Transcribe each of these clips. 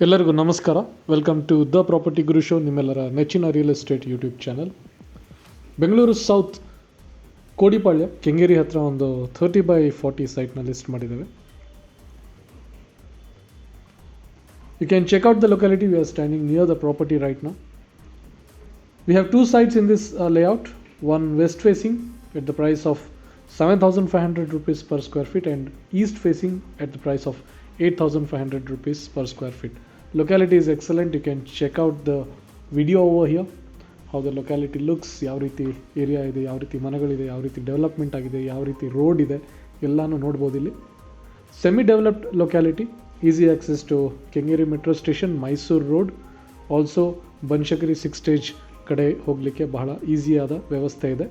ಎಲ್ಲರಿಗೂ ನಮಸ್ಕಾರ. Welcome to the property guru show ನಿಮ್ಮೆಲ್ಲರ ನೆಚ್ಚಿನ real estate YouTube channel Bengaluru south Kodipalya Kengeri ಹತ್ರ ಒಂದು ಥರ್ಟಿ ಬೈ ಫಾರ್ಟಿ ಸೈಟ್ನ ಲಿಸ್ಟ್ ಮಾಡಿದ್ದೇವೆ. You can check out the locality we are standing near the property right have We have two sites in this west layout. One west price of the price of 7,500 rupees per square feet and east facing at the price of 8,500 rupees per square feet. Locality is excellent. You can check out the video over here. How the locality looks, ಯಾವ ರೀತಿ area ಇದೆ ಯಾವ ರೀತಿ ಮನೆಗಳಿದೆ ಯಾವ ರೀತಿ development ಆಗಿದೆ ಯಾವ ರೀತಿ ರೋಡ್ ಇದೆ ಎಲ್ಲನೂ ನೋಡ್ಬೋದು ಇಲ್ಲಿ semi developed locality easy access to Kengeri metro station Mysuru road also Banashankari six stage ಕಡೆ ಹೋಗಲಿಕ್ಕೆ ಬಹಳ ಈಸಿಯಾದ ವ್ಯವಸ್ಥೆ ಇದೆ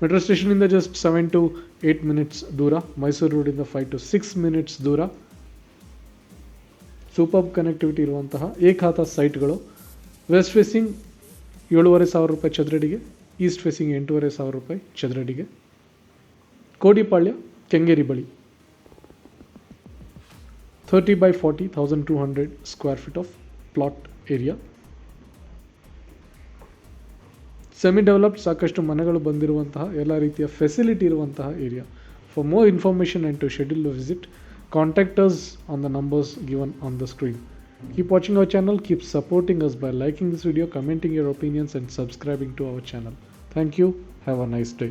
metro ಸ್ಟೇಷನಿಂದ just seven to eight minutes ದೂರ ಮೈಸೂರು ರೋಡಿಂದ ಫೈವ್ ಟು ಸಿಕ್ಸ್ ಮಿನಿಟ್ಸ್ ದೂರ. ಸೂಪರ್ ಕನೆಕ್ಟಿವಿಟಿ ಇರುವಂತಹ ಏಕಾತ ಸೈಟ್ಗಳು ವೆಸ್ಟ್ ಫೇಸಿಂಗ್ ಏಳುವರೆ ಸಾವಿರ ರೂಪಾಯಿ ಚದರಡಿಗೆ ಈಸ್ಟ್ ಫೇಸಿಂಗ್ ಎಂಟೂವರೆ ಸಾವಿರ ರೂಪಾಯಿ ಚದರಡಿಗೆ. ಕೋಡಿಪಾಳ್ಯ, ಕೆಂಗೇರಿ ಬಳಿ. Thirty by forty thousand two hundred square feet of plot area semi developed ಸಾಕಷ್ಟು ಮನೆಗಳು ಬಂದಿರುವಂತಹ ಎಲ್ಲ ರೀತಿಯ ಫೆಸಿಲಿಟಿ ಇರುವಂತಹ area for more information and to schedule visit contact us on the numbers given on the screen keep watching our channel keep supporting us by liking this video commenting your opinions and subscribing to our channel thank you have a nice day